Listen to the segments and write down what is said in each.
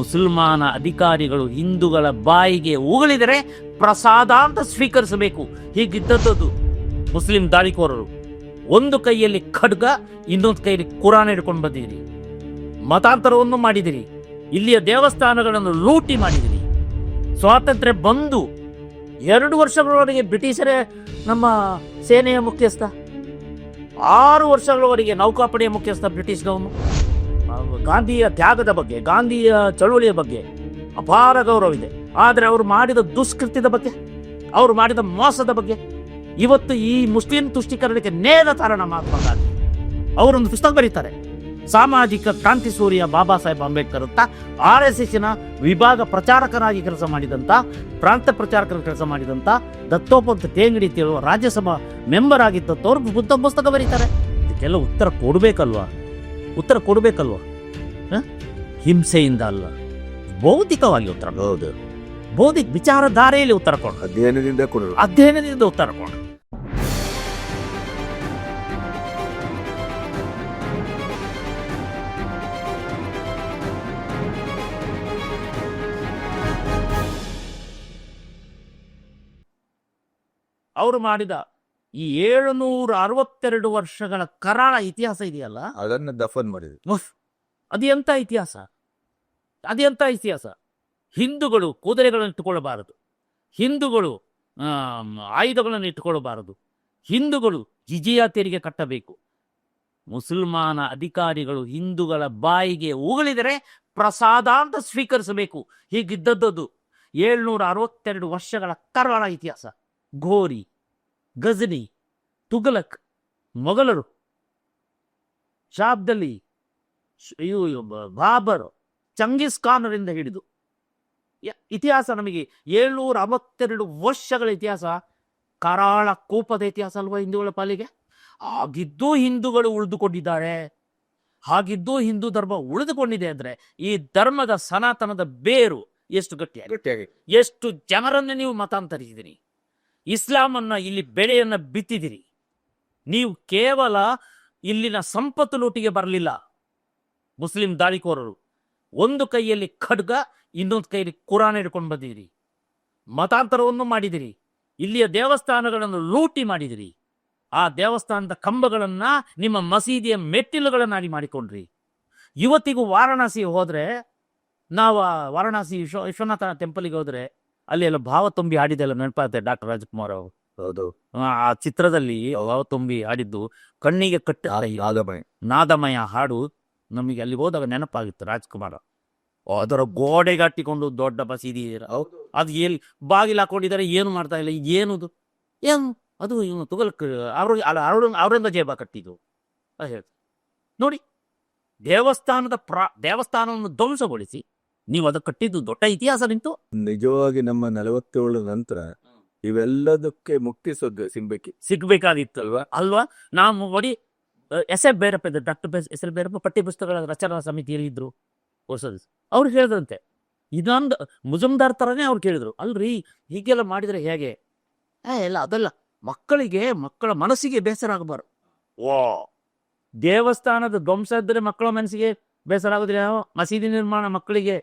ಮುಸಲ್ಮಾನ ಅಧಿಕಾರಿಗಳು ಹಿಂದೂಗಳ ಬಾಯಿಗೆ ಉಗಳಿದರೆ ಪ್ರಸಾದ ಅಂತ ಸ್ವೀಕರಿಸಬೇಕು. ಹೀಗಿದ್ದದ್ದು ಮುಸ್ಲಿಂ ದಾಳಿಕೋರರು. ಒಂದು ಕೈಯಲ್ಲಿ ಖಡ್ಗ, ಇನ್ನೊಂದು ಕೈಯಲ್ಲಿ ಕುರಾನ್ ಹಿಡ್ಕೊಂಡು ಬಂದಿದ್ದೀರಿ. ಮತಾಂತರವನ್ನು ಮಾಡಿದಿರಿ ಇಲ್ಲಿಯ ದೇವಸ್ಥಾನಗಳನ್ನು ಲೂಟಿ ಮಾಡಿದಿರಿ ಸ್ವಾತಂತ್ರ್ಯ ಬಂದು ಎರಡು ವರ್ಷಗಳವರೆಗೆ ಬ್ರಿಟಿಷರೇ ನಮ್ಮ ಸೇನೆಯ ಮುಖ್ಯಸ್ಥ. ಆರು ವರ್ಷಗಳವರೆಗೆ ನೌಕಾಪಡೆಯ ಮುಖ್ಯಸ್ಥ ಬ್ರಿಟಿಷ್ನವನು. ಗಾಂಧಿಯ ತ್ಯಾಗದ ಬಗ್ಗೆ, ಗಾಂಧಿಯ ಚಳುವಳಿಯ ಬಗ್ಗೆ ಅಪಾರ ಗೌರವವಿದೆ. ಆದರೆ ಅವರು ಮಾಡಿದ ದುಷ್ಕೃತ್ಯದ ಬಗ್ಗೆ, ಅವರು ಮಾಡಿದ ಮೋಸದ ಬಗ್ಗೆ ಇವತ್ತು ಈ ಮುಸ್ಲಿಂ ತುಷ್ಟೀಕರಣಕ್ಕೆ ನೇರ ಕಾರಣ ಮಹಾತ್ಮ ಗಾಂಧಿ. ಅವರೊಂದು ಪುಸ್ತಕ ಬರೀತಾರೆ, ಸಾಮಾಜಿಕ ಕ್ರಾಂತಿ ಸೂರ್ಯ ಬಾಬಾ ಸಾಹೇಬ್ ಅಂಬೇಡ್ಕರ್ ಅಂತ. ಆರ್ ಎಸ್ ಎಸ್ಸಿನ ವಿಭಾಗ ಪ್ರಚಾರಕರಾಗಿ ಕೆಲಸ ಮಾಡಿದಂಥ ಪ್ರಾಂತ ಪ್ರಚಾರಕರ ಕೆಲಸ ಮಾಡಿದಂಥ ದತ್ತೋಪಂತ ತೇಂಗಡಿ ತಿಳುವ ರಾಜ್ಯಸಭಾ ಮೆಂಬರ್ ಆಗಿದ್ದಂಥವ್ರು ಬುದ್ಧ ಪುಸ್ತಕ ಬರೀತಾರೆ. ಇದಕ್ಕೆಲ್ಲ ಉತ್ತರ ಕೊಡಬೇಕಲ್ವಾ? ಉತ್ತರ ಕೊಡಬೇಕಲ್ವಾ? ಹಿಂಸೆಯಿಂದ ಅಲ್ಲ. ಬೌದ್ಧಿಕವಾಗಿ ಉತ್ತರ ಹೌದು. ಬೌದ್ಧಿಕ ವಿಚಾರಧಾರೆಯಲ್ಲಿ ಉತ್ತರ ಕೊಡ. ಅಧ್ಯಯನದಿಂದ ಕೊಡೋದು ಅಧ್ಯಯನದಿಂದ ಉತ್ತರ ಕೊಡ. ಅವರು ಮಾಡಿದ ಈ ಏಳುನೂರ ಅರವತ್ತೆರಡು ವರ್ಷಗಳ ಕರಾಳ ಇತಿಹಾಸ ಇದೆಯಲ್ಲ? ಅದನ್ನ ದಫನ್ ಮಾಡಿದ್ರು. ಅದು ಎಂಥ ಇತಿಹಾಸ? ಅದೆಂಥ ಇತಿಹಾಸ? ಹಿಂದೂಗಳು ಕುದುರೆಗಳನ್ನು ಇಟ್ಟುಕೊಳ್ಳಬಾರದು. ಹಿಂದೂಗಳು ಆಯುಧಗಳನ್ನು ಇಟ್ಟುಕೊಳ್ಳಬಾರದು. ಹಿಂದೂಗಳು ಜಿಜಿಯಾ ತೆರಿಗೆ ಕಟ್ಟಬೇಕು. ಮುಸಲ್ಮಾನ ಅಧಿಕಾರಿಗಳು ಹಿಂದೂಗಳ ಬಾಯಿಗೆ ಉಗಳಿದರೆ ಪ್ರಸಾದ ಅಂತ ಸ್ವೀಕರಿಸಬೇಕು. ಹೀಗಿದ್ದದ್ದು ಏಳ್ನೂರ ಅರವತ್ತೆರಡು ವರ್ಷಗಳ ಕರಾಳ ಇತಿಹಾಸ. ಘೋರಿ, ಗಜನಿ ತುಗಲಕ್ ಮೊಘಲರು. ಶಾಬ್ದಲ್ಲಿ ಇವು ಖಾನ್ ಬಾಬರ್ ಚಂಗೀಸ್ ಖಾನರಿಂದ ಹಿಡಿದು. ಇತಿಹಾಸ ನಮಗೆ ಏಳ್ನೂರ ಅರವತ್ತೆರಡು ವರ್ಷಗಳ ಇತಿಹಾಸ ಕರಾಳ ಕೋಪದ ಇತಿಹಾಸ ಅಲ್ವಾ ಹಿಂದೂಗಳ ಪಾಲಿಗೆ? ಆಗಿದ್ದು ಹಿಂದೂಗಳು ಉಳಿದುಕೊಂಡಿದ್ದಾರೆ. ಹಾಗಿದ್ದು ಹಿಂದೂ ಧರ್ಮ ಉಳಿದುಕೊಂಡಿದೆ ಅಂದ್ರೆ ಈ ಧರ್ಮದ ಸನಾತನದ ಬೇರು ಎಷ್ಟು ಗಟ್ಟಿ ಗಟ್ಟಿಯಾಗಿ ಎಷ್ಟು ಜನರನ್ನು ನೀವು ಮತಾಂತರಿಸಿದಿರಿ? ಇಸ್ಲಾಮನ್ನ ಇಲ್ಲಿ ಬೆಳೆಯನ್ನ ಬಿತ್ತಿದಿರಿ. ನೀವು ಕೇವಲ ಇಲ್ಲಿನ ಸಂಪತ್ತು ಲೂಟಿಗೆ ಬರಲಿಲ್ಲ. ಮುಸ್ಲಿಂ ದಾಳಿಕೋರರು ಒಂದು ಕೈಯಲ್ಲಿ ಖಡ್ಗ ಇನ್ನೊಂದು ಕೈಯಲ್ಲಿ ಕುರಾನ್ ಹಿಡ್ಕೊಂಡು ಬಂದಿದಿರಿ ಮತಾಂತರವನ್ನು ಮಾಡಿದಿರಿ ಇಲ್ಲಿಯ ದೇವಸ್ಥಾನಗಳನ್ನು ಲೂಟಿ ಮಾಡಿದಿರಿ ಆ ದೇವಸ್ಥಾನದ ಕಂಬಗಳನ್ನ ನಿಮ್ಮ ಮಸೀದಿಯ ಮೆಟ್ಟಿಲುಗಳನ್ನಾಗಿ ಮಾಡಿಕೊಂಡ್ರಿ. ಇವತ್ತಿಗೂ ವಾರಣಾಸಿ ಹೋದ್ರೆ ನಾವು ವಾರಣಾಸಿ ವಿಶ್ವ ವಿಶ್ವನಾಥ ಟೆಂಪಲ್ಗೆ ಹೋದ್ರೆ ಅಲ್ಲಿ ಎಲ್ಲ ಭಾವ ತುಂಬಿ ಹಾಡಿದೆಲ್ಲ ನೆನಪಾಗುತ್ತೆ ಡಾಕ್ಟರ್ ರಾಜಕುಮಾರ್ ಅವರು. ಹೌದು. ಆ ಚಿತ್ರದಲ್ಲಿ ಭಾವ ತುಂಬಿ ಹಾಡಿದ್ದು ಕಣ್ಣಿಗೆ ಕಟ್ಟ ನಾದಮಯ ಹಾಡು ನಮಗೆ ಅಲ್ಲಿ ಹೋದಾಗ ನೆನಪಾಗಿತ್ತು ರಾಜ್ಕುಮಾರ್. ಅದರ ಗೋಡೆ ಕಟ್ಟಿಕೊಂಡು ದೊಡ್ಡ ಬಸೀದಿ ಅದು ಎಲ್ಲಿ ಬಾಗಿಲು ಹಾಕೊಂಡಿದ್ದಾರೆ ಏನು ಮಾಡ್ತಾ ಇಲ್ಲ ಏನದು? ಏನು? ಅದು ಇವನು ತುಗಲ್ಕ್ ಅವ್ರ ಅವರು ಅವರಿಂದ ಜೇಬ ಕಟ್ಟಿದ್ದು. ಅದು ಹೇಳ್ತಾರೆ ನೋಡಿ ದೇವಸ್ಥಾನದ ಪ್ರ ದೇವಸ್ಥಾನವನ್ನು ಧ್ವಂಸಗೊಳಿಸಿ ನೀವು ಅದಕ್ಕೆ ಕಟ್ಟಿದ್ದು ದೊಡ್ಡ ಇತಿಹಾಸ ನಿಂತು. ನಿಜವಾಗಿ ನಮ್ಮ ನಲವತ್ತೇಳು ನಂತರ ಇವೆಲ್ಲದಕ್ಕೆ ಮುಕ್ತಿ ಸೊದ್ದು ಸಿಗ್ಬೇಕಿ. ಸಿಗ್ಬೇಕಾಗಿತ್ತು. ಅಲ್ವಾ? ಅಲ್ವಾ? ನಾವು ನೋಡಿ ಎಸ್ ಎಫ್ ಭೈರಪ್ಪ ಇದ್ದರು ಡಾಕ್ಟರ್ ಎಸ್ ಎಲ್ ಭೈರಪ್ಪ ಪಠ್ಯ ಪುಸ್ತಕಗಳ ರಚನಾ ಸಮಿತಿಯಲ್ಲಿ ಇದ್ದರು ಹೊಸದು ಅವ್ರು ಹೇಳಿದ್ರಂತೆ ಇದೊಂದು ಮುಜುಮ್ದಾರ್ ಥರನೇ ಅವ್ರು ಕೇಳಿದರು. ಅಲ್ರಿ ಹೀಗೆಲ್ಲ ಮಾಡಿದರೆ ಹೇಗೆ? ಏ ಇಲ್ಲ ಅದಲ್ಲ. ಮಕ್ಕಳಿಗೆ ಮಕ್ಕಳ ಮನಸ್ಸಿಗೆ ಬೇಸರ ಆಗಬಾರ್ದು. ಓ ದೇವಸ್ಥಾನದ ಧ್ವಂಸ ಇದ್ದರೆ ಮಕ್ಕಳ ಮನಸ್ಸಿಗೆ ಬೇಸರ ಆಗೋದಿಲ್ಲ. ಮಸೀದಿ ನಿರ್ಮಾಣ ಮಕ್ಕಳಿಗೆ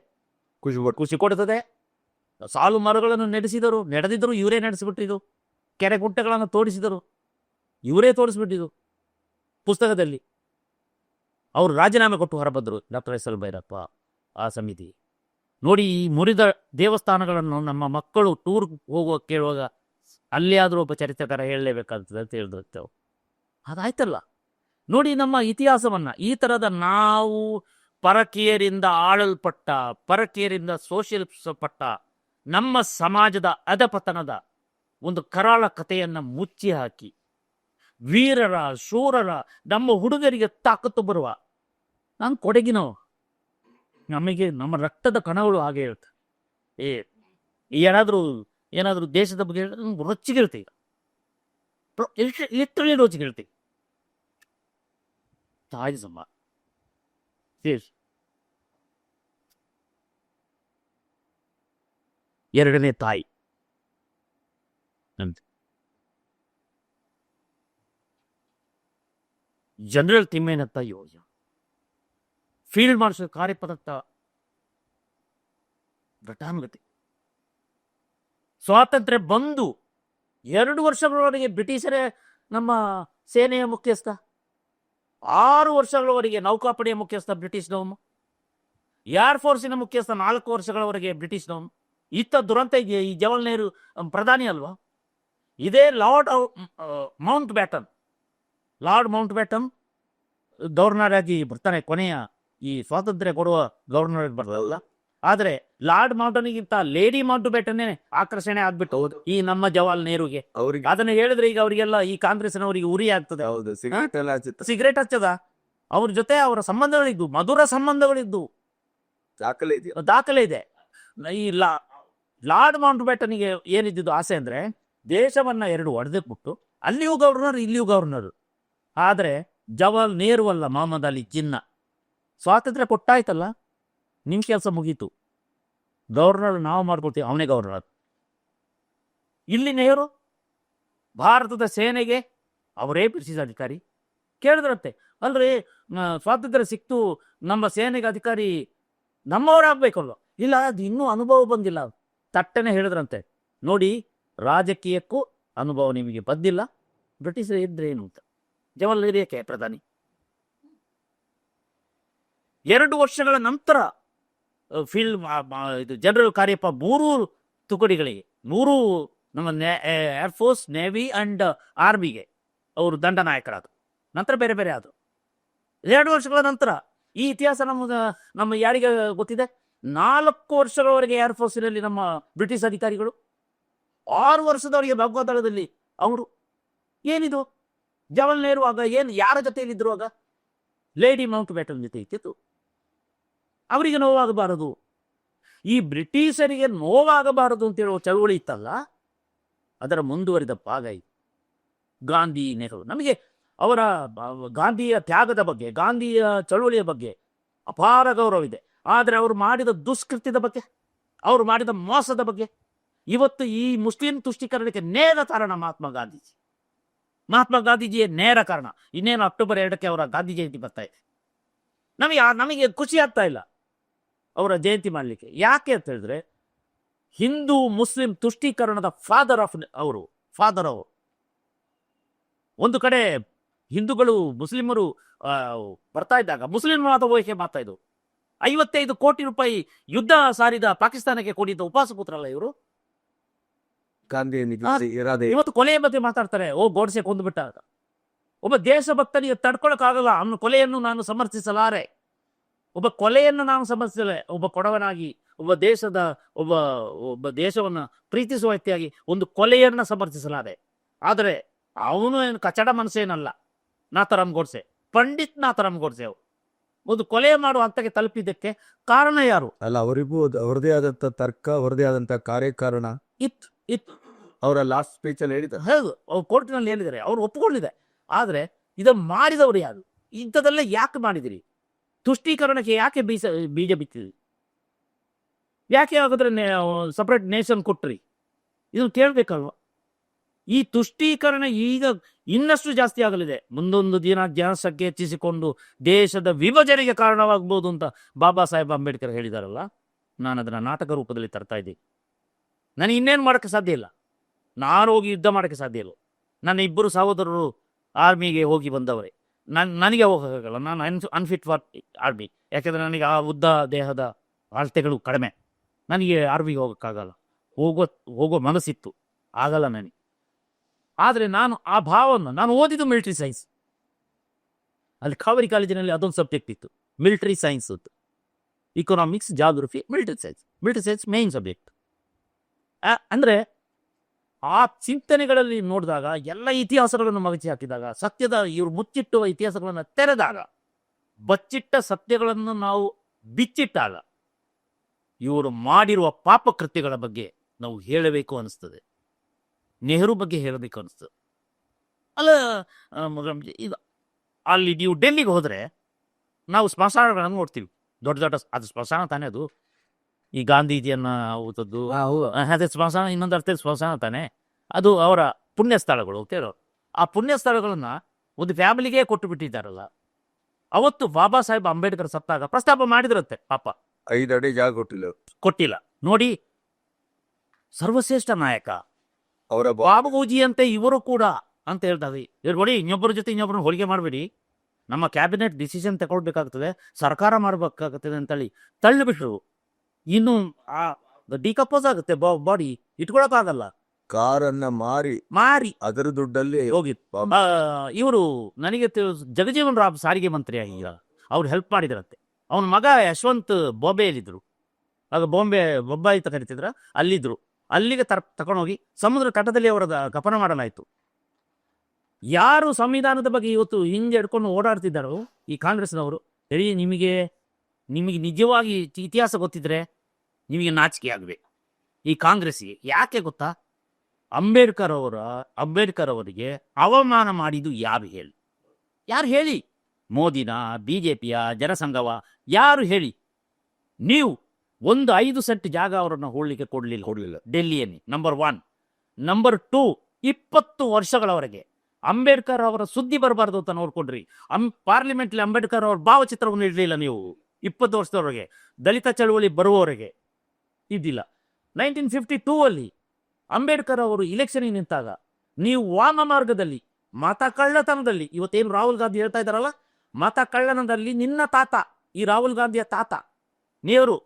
ಖುಷಿ ಖುಷಿ ಕೊಡುತ್ತದೆ ಸಾಲು ಮರಗಳನ್ನು ನಡೆಸಿದರು. ನಡೆದಿದ್ದರು ಇವರೇ ನಡೆಸಿಬಿಟ್ಟಿದ್ದು ಕೆರೆ ಗುಂಟೆಗಳನ್ನು ತೋರಿಸಿದರು ಇವರೇ ತೋರಿಸ್ಬಿಟ್ಟಿದ್ದು ಪುಸ್ತಕದಲ್ಲಿ ಅವರು ರಾಜೀನಾಮೆ ಕೊಟ್ಟು ಹೊರಬಂದರು. ಡಾಕ್ಟರ್ ಎಸ್ ಎಲ್ ಭೈರಪ್ಪ, ಆ ಸಮಿತಿ. ನೋಡಿ, ಈ ಮುರಿದ ದೇವಸ್ಥಾನಗಳನ್ನು ನಮ್ಮ ಮಕ್ಕಳು ಟೂರ್ ಹೋಗುವ, ಕೇಳುವಾಗ ಅಲ್ಲಿ ಆದರೂ ಒಬ್ಬ ಚರಿತ್ರಕಾರ ಹೇಳಲೇಬೇಕಾಗ್ತದೆ ಅಂತ ಹೇಳಿದ್ರು. ಅದಾಯ್ತಲ್ಲ. ನೋಡಿ, ನಮ್ಮ ಇತಿಹಾಸವನ್ನ, ಈ ತರದ ನಾವು ಪರಕೀಯರಿಂದ ಆಳಲ್ಪಟ್ಟ, ಪರಕೀಯರಿಂದ ಶೋಷಿಸಲ್ಪಟ್ಟ ನಮ್ಮ ಸಮಾಜದ ಅಧಪತನದ ಒಂದು ಕರಾಳ ಕಥೆಯನ್ನು ಮುಚ್ಚಿ ಹಾಕಿ ವೀರರ, ಶೂರರ, ನಮ್ಮ ಹುಡುಗರಿಗೆ ತಾಕತ್ತು ಬರುವ ನಾನು ಕೊಡಗಿನೋ ನಮಗೆ ನಮ್ಮ ರಕ್ತದ ಕಣಗಳು ಹಾಗೆ ಹೇಳ್ತಾರೆ ಏ, ಏನಾದರೂ ಏನಾದರೂ ದೇಶದ ಬಗ್ಗೆ ಹೇಳಿದ್ರೆ ನಂಗೆ ರೊಚ್ಚಿಗೆ ಹೇಳ್ತೀವಿ ಲಿಟ್ರಲಿ ರೋಚಿಗೆ ತಾಯಿ ಸಮ ಎರಡನೇ ತಾಯಿ ಅಂತ ಜನರಲ್ ತಿಮ್ಮೇನತ್ತ ಯೋಜ ಫೀಲ್ಡ್ ಮಾರ್ಷಲ್ ಕಾರ್ಯಪದತ್ತ ಘಟಾನುಗತಿ ಸ್ವಾತಂತ್ರ್ಯ ಬಂದು ಎರಡು ವರ್ಷಗಳವರೆಗೆ ಬ್ರಿಟಿಷರೇ ನಮ್ಮ ಸೇನೆಯ ಮುಖ್ಯಸ್ಥ. ಆರು ವರ್ಷಗಳವರೆಗೆ ನೌಕಾಪಡೆಯ ಮುಖ್ಯಸ್ಥ ಬ್ರಿಟಿಷ್ ಬ್ರಿಟಿಷ್ನವನು ಏರ್ ಫೋರ್ಸಿನ ಮುಖ್ಯಸ್ಥ ನಾಲ್ಕು ವರ್ಷಗಳವರೆಗೆ ಬ್ರಿಟಿಷ್ ಬ್ರಿಟಿಷ್ನವನು ಇತ್ತ ದುರಂತ ಈ ಜವಾಹರ್ ನೆಹರು ಪ್ರಧಾನಿ ಅಲ್ವಾ? ಇದೇ Lord Mountbatten. Lord Mountbatten governor ಆಗಿ ಬರ್ತಾನೆ ಕೊನೆಯ ಈ ಸ್ವಾತಂತ್ರ್ಯ ಕೊಡುವ ಗವರ್ನರ್ ಬರ್ತದಲ್ಲ ಆದರೆ ಲಾರ್ಡ್ ಮೌಂಟನ್ಗಿಂತ ಲೇಡಿ ಮೌಂಟ್ ಬ್ಯಾಟನ್ನೇ ಆಕರ್ಷಣೆ ಆಗ್ಬಿಟ್ಟು ಹೌದು. ಈ ನಮ್ಮ ಜವಾಹರ್ ನೆಹರುಗೆ. ಅವ್ರಿಗೆ ಅದನ್ನ ಹೇಳಿದ್ರೆ ಈಗ ಅವರಿಗೆಲ್ಲ ಈ ಕಾಂಗ್ರೆಸ್ನವರಿಗೆ ಉರಿ ಆಗ್ತದೆ. ಹೌದು ಸಿಗರೇಟ್ ಎಲ್ಲ ಹಚ್ಚುತ್ತೆ. ಸಿಗರೇಟ್ ಹಚ್ಚದ? ಅವ್ರ ಜೊತೆ ಅವರ ಸಂಬಂಧಗಳಿದ್ದು ಮಧುರ ಸಂಬಂಧಗಳಿದ್ದು. ದಾಖಲೆ ಇದೆ ದಾಖಲೆ ಇದೆ. ಈ ಲಾ ಲಾರ್ಡ್ ಮೌಂಟ್ ಬ್ಯಾಟನ್ಗೆ ಏನಿದ್ದಿದ್ದು ಆಸೆ ಅಂದ್ರೆ ದೇಶವನ್ನ ಎರಡು ಒಡೆದಿಟ್ಬಿಟ್ಟು ಅಲ್ಲಿಯೂ ಗವರ್ನರ್ ಇಲ್ಲಿಯೂ ಗವರ್ನರ್. ಆದ್ರೆ ಜವಾಲ್ ನೆಹರು ಅಲ್ಲ ಮೊಹಮ್ಮದ್ ಅಲಿ ಜಿನ್ನ ಸ್ವಾತಂತ್ರ್ಯ ಕೊಟ್ಟಾಯ್ತಲ್ಲ? ನಿಮ್ಮ ಕೆಲಸ ಮುಗೀತು. ಗವರ್ನರ್ ನಾವು ಮಾಡ್ಕೊಳ್ತೀವಿ, ಅವನೇ ಗವರ್ನರ್ ಇಲ್ಲಿ ನೆಹರು, ಭಾರತದ ಸೇನೆಗೆ ಅವರೇ ಬ್ರಿಟಿಷ್ ಅಧಿಕಾರಿ. ಕೇಳಿದ್ರಂತೆ, ಅಲ್ರಿ ಸ್ವಾತಂತ್ರ್ಯ ಸಿಕ್ತು, ನಮ್ಮ ಸೇನೆಗೆ ಅಧಿಕಾರಿ ನಮ್ಮವರಾಗಬೇಕಲ್ವ? ಇಲ್ಲ, ಅದು ಇನ್ನೂ ಅನುಭವ ಬಂದಿಲ್ಲ. ತಟ್ಟನೆ ಹೇಳಿದ್ರಂತೆ, ನೋಡಿ, ರಾಜಕೀಯಕ್ಕೂ ಅನುಭವ ನಿಮಗೆ ಬಂದಿಲ್ಲ, ಬ್ರಿಟಿಷರು ಇದ್ರೆ ಏನು ಅಂತ. ಜವಾಹರ್ಲಾಲ್ ಏಕೆ ಪ್ರಧಾನಿ? ಎರಡು ವರ್ಷಗಳ ನಂತರ ಫೀಲ್ಡ್ ಇದು ಜನರಲ್ ಕಾರ್ಯಪ್ಪ ಮೂರು ತುಕಡಿಗಳಿಗೆ, ಮೂರು ನಮ್ಮ ಏರ್ ಫೋರ್ಸ್, ನೇವಿ ಅಂಡ್ ಆರ್ಮಿಗೆ ಅವರು ದಂಡನಾಯಕರಾದರು ನಂತರ ಬೇರೆ ಬೇರೆ ಆದರು. ಎರಡು ವರ್ಷಗಳ ನಂತರ, ಈ ಇತಿಹಾಸ ನಮ್ಮ ನಮ್ಮ ಯಾರಿಗೆ ಗೊತ್ತಿದೆ? ನಾಲ್ಕು ವರ್ಷಗಳವರೆಗೆ ಏರ್ ಫೋರ್ಸಿನಲ್ಲಿ ನಮ್ಮ ಬ್ರಿಟಿಷ್ ಅಧಿಕಾರಿಗಳು, ಆರು ವರ್ಷದವರೆಗೆ ಭಗವದಳದಲ್ಲಿ ಅವರು. ಏನಿದು? ಜವಾಹರ್ ನೆಹರು ಆಗ ಏನು, ಯಾರ ಜೊತೆಯಲ್ಲಿದ್ರು ಆಗ? ಲೇಡಿ ಮೌಂಟ್ ಬ್ಯಾಟನ್ ಜೊತೆ ಇತ್ತಿತ್ತು ಅವರಿಗೆ ನೋವಾಗಬಾರದು. ಈ ಬ್ರಿಟಿಷರಿಗೆ ನೋವಾಗಬಾರದು ಅಂತ ಹೇಳುವ ಚಳುವಳಿ ಇತ್ತಲ್ಲ? ಅದರ ಮುಂದುವರಿದ ಭಾಗ ಇದು. ಗಾಂಧಿ ನೆಹರು. ನಮಗೆ ಅವರ ಗಾಂಧಿಯ ತ್ಯಾಗದ ಬಗ್ಗೆ, ಗಾಂಧಿಯ ಚಳುವಳಿಯ ಬಗ್ಗೆ ಅಪಾರ ಗೌರವ ಇದೆ. ಆದರೆ ಅವರು ಮಾಡಿದ ದುಷ್ಕೃತ್ಯದ ಬಗ್ಗೆ, ಅವರು ಮಾಡಿದ ಮೋಸದ ಬಗ್ಗೆ ಇವತ್ತು ಈ ಮುಸ್ಲಿಂ ತುಷ್ಟೀಕರಣಕ್ಕೆ ನೇರ ಕಾರಣ ಮಹಾತ್ಮ ಗಾಂಧೀಜಿ. ಮಹಾತ್ಮ ಗಾಂಧೀಜಿಯ ನೇರ ಕಾರಣ. ಇನ್ನೇನು ಅಕ್ಟೋಬರ್ ಎರಡಕ್ಕೆ ಅವರ ಗಾಂಧಿ ಜಯಂತಿ ಬರ್ತಾ ಇದೆ. ನಮಗೆ ನಮಗೆ ಖುಷಿ ಆಗ್ತಾ ಇಲ್ಲ ಅವರ ಜಯಂತಿ ಮಾಡಲಿಕ್ಕೆ. ಯಾಕೆ ಅಂತ ಹೇಳಿದ್ರೆ, ಹಿಂದೂ ಮುಸ್ಲಿಂ ತುಷ್ಟೀಕರಣದ ಫಾದರ್ ಆಫ್ ಅವರು ಫಾದರ್ ಅವರು. ಒಂದು ಕಡೆ ಹಿಂದೂಗಳು ಮುಸ್ಲಿಮರು ಬರ್ತಾ ಇದ್ದಾಗ ಮುಸ್ಲಿಂ ಮತವಹಿಕೆ ಮಾಡ್ತಾ ಇದ್ರು. ಐವತ್ತೈದು ಕೋಟಿ ರೂಪಾಯಿ ಯುದ್ಧ ಸಾರಿದ ಪಾಕಿಸ್ತಾನಕ್ಕೆ ಕೊಡಿದ್ದ ಉಪವಾಸ ಇವರು. ಗಾಂಧಿ ಇರೋದೇ. ಇವತ್ತು ಕೊಲೆಯ ಬಗ್ಗೆ ಮಾತಾಡ್ತಾರೆ. ಓ ಗೋಡ್ಸೆ ಕೊಂದು ಬಿಟ್ಟ ಒಬ್ಬ ದೇಶಭಕ್ತನಿಗೆ ತಡ್ಕೊಳಕ್ಕಾಗಲ್ಲ. ಅವನ ಕೊಲೆಯನ್ನು ನಾನು ಸಮರ್ಥಿಸಲಾರೆ. ಒಬ್ಬ ಕೊಲೆಯನ್ನು ನಾನು ಸಮರ್ಥಿಸಲೇ ಒಬ್ಬ ಕೊಡವನಾಗಿ ಒಬ್ಬ ದೇಶದ ಒಬ್ಬ ಒಬ್ಬ ದೇಶವನ್ನ ಪ್ರೀತಿಸುವ ವ್ಯಕ್ತಿಯಾಗಿ ಒಂದು ಕೊಲೆಯನ್ನ ಸಮರ್ಥಿಸಲಾರೆ. ಆದರೆ ಅವನು ಏನು ಕಚಡ ಮನಸ್ಸೇನಲ್ಲ ನಾಥರಾಮ್ ಗೋಡ್ಸೆ. ಪಂಡಿತ್ ನಾಥರಾಮ್ ಗೋಡ್ಸೆ ಅವರು. ಒಂದು ಕೊಲೆ ಮಾಡುವ ಹಂತಕ್ಕೆ ತಲುಪಿದ್ದಕ್ಕೆ ಕಾರಣ ಯಾರು? ಅಲ್ಲ ಅವರಿಗೂ ಅವರದೇ ಆದಂತ ತರ್ಕ ಅವರದೇ ಆದಂತ ಕಾರ್ಯಕಾರಣ. ಇತ್ ಇತ್ ಅವರ ಲಾಸ್ಟ್ ಸ್ಪೀಚಲ್ಲಿ ಹೇಳಿದ್ರು ಹೇಳಿದ ಹೌದು ಅವ್ರು ಕೋರ್ಟ್ನಲ್ಲಿ ಹೇಳಿದ್ದಾರೆ ಅವ್ರು ಒಪ್ಪಿಕೊಂಡಿದೆ. ಆದರೆ ಇದನ್ನು ಮಾಡಿದವರು ಯಾರು? ಇಂಥದ್ದೆಲ್ಲ ಯಾಕೆ ಮಾಡಿದಿರಿ? ತುಷ್ಟೀಕರಣಕ್ಕೆ ಯಾಕೆ ಬೀಸ ಬೀಜ ಬಿತ್ತಿದ್ರಿ ಯಾಕೆ ಹಾಗಾದ್ರೆ ಸಪ್ರೇಟ್ ನೇಷನ್ ಕೊಟ್ಟ್ರಿ ಇದನ್ನು ಕೇಳಬೇಕಲ್ವ? ಈ ತುಷ್ಟೀಕರಣ ಈಗ ಇನ್ನಷ್ಟು ಜಾಸ್ತಿ ಆಗಲಿದೆ. ಮುಂದೊಂದು ದಿನ ಜನಸಂಖ್ಯೆ ಹೆಚ್ಚಿಸಿಕೊಂಡು ದೇಶದ ವಿಭಜನೆಗೆ ಕಾರಣವಾಗಬಹುದು ಅಂತ ಬಾಬಾ ಸಾಹೇಬ್ ಅಂಬೇಡ್ಕರ್ ಹೇಳಿದಾರಲ್ಲ? ನಾನು ಅದನ್ನ ನಾಟಕ ರೂಪದಲ್ಲಿ ತರ್ತಾ ಇದ್ದೀನಿ. ನನಗೆ ಇನ್ನೇನು ಮಾಡೋಕ್ಕೆ ಸಾಧ್ಯ ಇಲ್ಲ. ನಾನು ಹೋಗಿ ಯುದ್ಧ ಮಾಡೋಕ್ಕೆ ಸಾಧ್ಯ ಇಲ್ಲ. ನನ್ನ ಇಬ್ಬರು ಸಹೋದರರು ಆರ್ಮಿಗೆ ಹೋಗಿ ಬಂದವರೇ. ನನ್, ನನಗೆ ಹೋಗೋಕ್ಕಾಗಲ್ಲ ನಾನು ಅನ್ ಅನ್ಫಿಟ್ ಫಾರ್ ಆರ್ಮಿ ಯಾಕೆಂದರೆ ನನಗೆ ಆ ಉದ್ದ ದೇಹದ ಅಳತೆಗಳು ಕಡಿಮೆ. ನನಗೆ ಆರ್ಮಿಗೆ ಹೋಗೋಕ್ಕಾಗಲ್ಲ. ಹೋಗೋ ಹೋಗೋ ಮನಸ್ಸಿತ್ತು. ಆಗಲ್ಲ ನನಗೆ. ಆದರೆ ನಾನು ಆ ಭಾವವನ್ನು, ನಾನು ಓದಿದ್ದು ಮಿಲಿಟರಿ ಸೈನ್ಸ್ ಅಲ್ಲಿ ಕಾವೇರಿ ಕಾಲೇಜಿನಲ್ಲಿ ಅದೊಂದು ಸಬ್ಜೆಕ್ಟ್ ಇತ್ತು. ಮಿಲಿಟರಿ ಸೈನ್ಸ್ ಅಂತ. Economics geography military science military science main subject ಅಂದರೆ ಆ ಚಿಂತನೆಗಳಲ್ಲಿ ನೋಡಿದಾಗ, ಎಲ್ಲ ಇತಿಹಾಸಗಳನ್ನು ಮಗಚಿ ಹಾಕಿದಾಗ, ಸತ್ಯದ ಇವರು ಮುಚ್ಚಿಟ್ಟುವ ಇತಿಹಾಸಗಳನ್ನು ತೆರೆದಾಗ, ಬಚ್ಚಿಟ್ಟ ಸತ್ಯಗಳನ್ನು ನಾವು ಬಿಚ್ಚಿಟ್ಟಾಗ ಇವರು ಮಾಡಿರುವ ಪಾಪಕೃತ್ಯಗಳ ಬಗ್ಗೆ ನಾವು ಹೇಳಬೇಕು ಅನಿಸ್ತದೆ ನೆಹರು ಬಗ್ಗೆ ಹೇಳಬೇಕು ಅನಿಸ್ತದೆ ಅಲ್ಲ ಇದು ಅಲ್ಲಿ ನೀವು ಡೆಲ್ಲಿಗೆ ಹೋದರೆ ನಾವು ಸ್ಮಶಾನಗಳನ್ನು ನೋಡ್ತೀವಿ. ದೊಡ್ಡ ದೊಡ್ಡ ಅದು ಸ್ಮಶಾನ ತಾನೇ ಅದು. ಈ ಗಾಂಧೀಜಿಯನ್ನ ಊತದ್ದು. ಅದೇ ಸ್ಮಶಾನ ಇನ್ನೊಂದು ಅರ್ಥ ಸ್ಮಶಾನ ತಾನೆ. ಅದು ಅವರ ಪುಣ್ಯ ಸ್ಥಳಗಳು ಆ ಪುಣ್ಯ ಸ್ಥಳಗಳನ್ನ ಒಂದು ಫ್ಯಾಮಿಲಿಗೆ ಕೊಟ್ಟು ಬಿಟ್ಟಿದ್ದಾರಲ್ಲ. ಅವತ್ತು ಬಾಬಾ ಸಾಹೇಬ್ ಅಂಬೇಡ್ಕರ್ ಸತ್ತಾಗ ಪ್ರಸ್ತಾಪ ಮಾಡಿದ್ರಂತೆ ಪಾಪ. ಐದು ಅಡಿ ಜಾಗ ಕೊಟ್ಟಿಲ್ಲ. ಕೊಟ್ಟಿಲ್ಲ. ನೋಡಿ ಸರ್ವಶ್ರೇಷ್ಠ ನಾಯಕ. ಅವರ ಬಾಬುಜಿ ಅಂತೆ ಇವರು ಕೂಡ ಅಂತ ಹೇಳ್ತಾರೆ. ಇವ್ರು ನೋಡಿ ಇನ್ನೊಬ್ಬರ ಜೊತೆ ಇನ್ನೊಬ್ಬರನ್ನ ಹೋಳಿಗೆ ಮಾಡಬೇಡಿ. ನಮ್ಮ ಕ್ಯಾಬಿನೆಟ್ ಡಿಸಿಷನ್ ತಗೊಳ್ಬೇಕಾಗ್ತದೆ ಸರ್ಕಾರ ಮಾಡಬೇಕಾಗ್ತದೆ ಅಂತೇಳಿ ತಳ್ಳಿಬಿಟ್ರು ಇನ್ನು ಆ ಡಿಕಂಪೋಸ್ ಆಗುತ್ತೆ ಬಾಡಿ ಇಟ್ಕೊಳಕ್ಕಾಗಲ್ಲ. ಕಾರನ್ನ ಮಾರಿ ಮಾರಿ. ಅದರ ದುಡ್ಡಲ್ಲಿ ಹೋಗಿತ್ತು. ಇವರು ನನಗೆ ಜಗಜೀವನ್ ರಾಮ್ ಸಾರಿಗೆ ಮಂತ್ರಿ ಈಗ ಅವ್ರು ಹೆಲ್ಪ್ ಮಾಡಿದ್ರಂತೆ. ಅವನ ಮಗ ಯಶವಂತ್ ಬೊಂಬೆಯಲ್ಲಿದ್ರು. ಆಗ ಬಾಂಬೆ ಬೊಂಬಾಯಿ ಅಂತ ಕರಿತಿದ್ರ ಅಲ್ಲಿದ್ರು. ಅಲ್ಲಿಗೆ ತರ್ ತಗೊಂಡೋಗಿ ಸಮುದ್ರ ತಟದಲ್ಲಿ ಅವರ ಕಪನ ಮಾಡಲಾಯಿತು. ಯಾರು ಸಂವಿಧಾನದ ಬಗ್ಗೆ ಇವತ್ತು ಹಿಂಗೆ ಹಿಡ್ಕೊಂಡು ಓಡಾಡ್ತಿದ್ದಾರೋ ಈ ಕಾಂಗ್ರೆಸ್ನವರು ಸರಿ ನಿಮಗೆ ನಿಮಗೆ ನಿಜವಾಗಿ ಇತಿಹಾಸ ಗೊತ್ತಿದ್ರೆ ನಿಮಗೆ ನಾಚಿಕೆ ಆಗಬೇಕು. ಈ ಕಾಂಗ್ರೆಸ್ಸಿಗೆ ಯಾಕೆ ಗೊತ್ತಾ? ಅಂಬೇಡ್ಕರ್ ಅವರ ಅಂಬೇಡ್ಕರ್ ಅವರಿಗೆ ಅವಮಾನ ಮಾಡಿದ್ದು ಯಾರು ಹೇಳಿ? ಯಾರು ಹೇಳಿ? ಮೋದಿನ ಬಿ ಜೆ ಪಿಯ ಜನಸಂಘವ ಯಾರು ಹೇಳಿ? ನೀವು ಒಂದು ಐದು ಸೆಂಟ್ ಜಾಗ ಅವರನ್ನು ಹೋಗ್ಲಿಕ್ಕೆ ಕೊಡಲಿಲ್ಲ. ಹೊಡಲಿಲ್ಲ ಡೆಲ್ಲಿಯಲ್ಲಿ ನಂಬರ್ ಒನ್ ನಂಬರ್ ಟೂ ಇಪ್ಪತ್ತು ವರ್ಷಗಳವರೆಗೆ ಅಂಬೇಡ್ಕರ್ ಅವರ ಸುದ್ದಿ ಬರಬಾರ್ದು ಅಂತ ನೋಡ್ಕೊಂಡ್ರಿ. ಅಂ ಪಾರ್ಲಿಮೆಂಟ್ಲಿ ಅಂಬೇಡ್ಕರ್ ಅವ್ರ ಭಾವಚಿತ್ರವನ್ನು ಇಡಲಿಲ್ಲ ನೀವು. ಇಪ್ಪತ್ತು ವರ್ಷದವರೆಗೆ ದಲಿತ ಚಳುವಳಿ ಬರುವವರೆಗೆ. ಇದ್ದಿಲ್ಲ. ನೈನ್ಟೀನ್ ಫಿಫ್ಟಿ ಟೂ ಅಲ್ಲಿ ಅಂಬೇಡ್ಕರ್ ಅವರು ಇಲೆಕ್ಷನ್ಗೆ ನಿಂತಾಗ ನೀವು ವಾಮ ಮಾರ್ಗದಲ್ಲಿ ಮತ ಕಳ್ಳತನದಲ್ಲಿ ಇವತ್ತೇನು ರಾಹುಲ್ ಗಾಂಧಿ ಹೇಳ್ತಾ ಇದ್ದಾರಲ್ಲ? ಮತ ಕಳ್ಳನದಲ್ಲಿ ನಿನ್ನ ತಾತ ಈ ರಾಹುಲ್ ಗಾಂಧಿಯ ತಾತ. ನೀವರು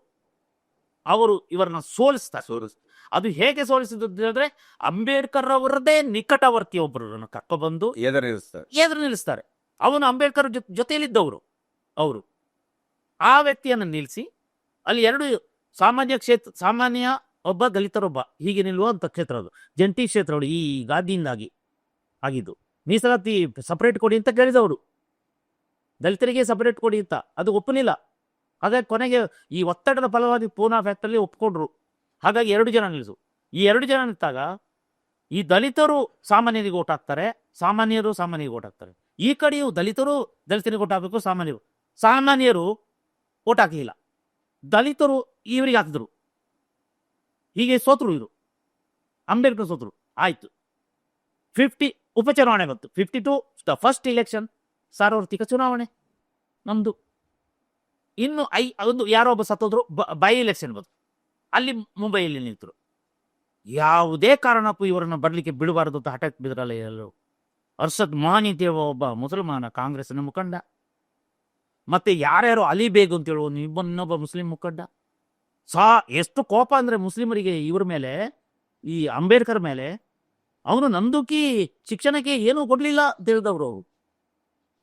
ಅವರು ಇವರನ್ನ ಸೋಲಿಸ್ತಾರೆ. ಸೋಲಿಸ್ ಅದು ಹೇಗೆ ಸೋಲಿಸಿದ್ದು ಅಂತ ಹೇಳಿದ್ರೆ ಅಂಬೇಡ್ಕರ್ ಅವರದೇ ನಿಕಟವರ್ತಿ ಒಬ್ಬರನ್ನು ಕರ್ಕೊಬಂದು ಬಂದು ಎದುರು ನಿಲ್ಲಿಸ್ತಾರೆ. ಅವನು ಅಂಬೇಡ್ಕರ್ ಜೊತೆಯಲ್ಲಿದ್ದವರು ಅವರು. ಆ ವ್ಯಕ್ತಿಯನ್ನು ನಿಲ್ಲಿಸಿ ಅಲ್ಲಿ ಎರಡು ಸಾಮಾನ್ಯ ಕ್ಷೇತ್ರ, ಸಾಮಾನ್ಯ ಒಬ್ಬ ದಲಿತರೊಬ್ಬ ಹೀಗೆ ನಿಲ್ಲುವಂಥ ಕ್ಷೇತ್ರ ಅದು. ಜಂಟಿ ಕ್ಷೇತ್ರಗಳು ಈ ಗಾದಿಯಿಂದಾಗಿ ಆಗಿದ್ದು. ಮೀಸಲಾತಿ ಸಪರೇಟ್ ಕೊಡಿ ಅಂತ ಕೇಳಿದವರು. ದಲಿತರಿಗೆ ಸಪರೇಟ್ ಕೊಡಿ ಅಂತ. ಅದು ಒಪ್ಪಲಿಲ್ಲ ಹಾಗಾಗಿ ಕೊನೆಗೆ ಈ ಒತ್ತಡದ ಫಲವಾಗಿ ಪೂನಾ ಫ್ಯಾಕ್ಟರಿ ಒಪ್ಕೊಂಡ್ರು. ಹಾಗಾಗಿ ಎರಡು ಜನ ನಿಲ್ಲಿಸು ಈ ಎರಡು ಜನ ನಿಂತಾಗ ಈ ದಲಿತರು ಸಾಮಾನ್ಯರಿಗೆ ಓಟ್ ಹಾಕ್ತಾರೆ, ಸಾಮಾನ್ಯರು ಸಾಮಾನ್ಯರಿಗೆ ಓಟ್ ಹಾಕ್ತಾರೆ. ಈ ಕಡೆಯೂ ದಲಿತರು ದಲಿತರಿಗೆ ಓಟ್ ಹಾಕಬೇಕು, ಸಾಮಾನ್ಯರು. ಸಾಮಾನ್ಯರು ಓಟ್ ಹಾಕಲಿಲ್ಲ ದಲಿತರು ಇವರಿಗೆ ಹಾಕಿದ್ರು. ಹೀಗೆ ಸೋತರು ಇವರು. ಅಂಬೇಡ್ಕರ್ ಸೋತರು. ಆಯ್ತು. ಫಿಫ್ಟಿ ಉಪಚುನಾವಣೆ ಬಂತು. Fifty two the first election ಸಾರ್ವತ್ರಿಕ ಚುನಾವಣೆ. ನಮ್ದು. ಇನ್ನು ಐ, ಒಂದು ಯಾರೋ ಒಬ್ಬ ಸತ್ತೋದ್ರು, ಬೈ ಎಲೆಕ್ಷನ್ ಬಂತು. ಅಲ್ಲಿ ಮುಂಬೈಯಲ್ಲಿ ನಿಂತರು. ಯಾವುದೇ ಕಾರಣಕ್ಕೂ ಇವರನ್ನು ಬರಲಿಕ್ಕೆ ಬಿಡಬಾರದು ಅಂತ ಹಠಕ್ಕೆ ಬಿದ್ರಲ್ಲ ಎಲ್ಲರೂ. ಅರ್ಷದ್ ಮಾನಿ ದೇವ ಒಬ್ಬ ಮುಸಲ್ಮಾನ ಕಾಂಗ್ರೆಸ್ನ ಮುಖಂಡ. ಮತ್ತೆ ಯಾರ್ಯಾರು ಅಲಿ ಬೇಗ್ ಅಂತ ಹೇಳುವ ಇನ್ನೊಬ್ಬ ಇನ್ನೊಬ್ಬ ಮುಸ್ಲಿಂ ಮುಖಂಡ. ಸಾ, ಎಷ್ಟು ಕೋಪ ಅಂದ್ರೆ ಮುಸ್ಲಿಮರಿಗೆ ಇವ್ರ ಮೇಲೆ, ಈ ಅಂಬೇಡ್ಕರ್ ಮೇಲೆ, ಅವನು ನಂದುಕಿ ಶಿಕ್ಷಣಕ್ಕೆ ಏನೂ ಕೊಡ್ಲಿಲ್ಲ ತಿಳಿದವರು ಅವರು.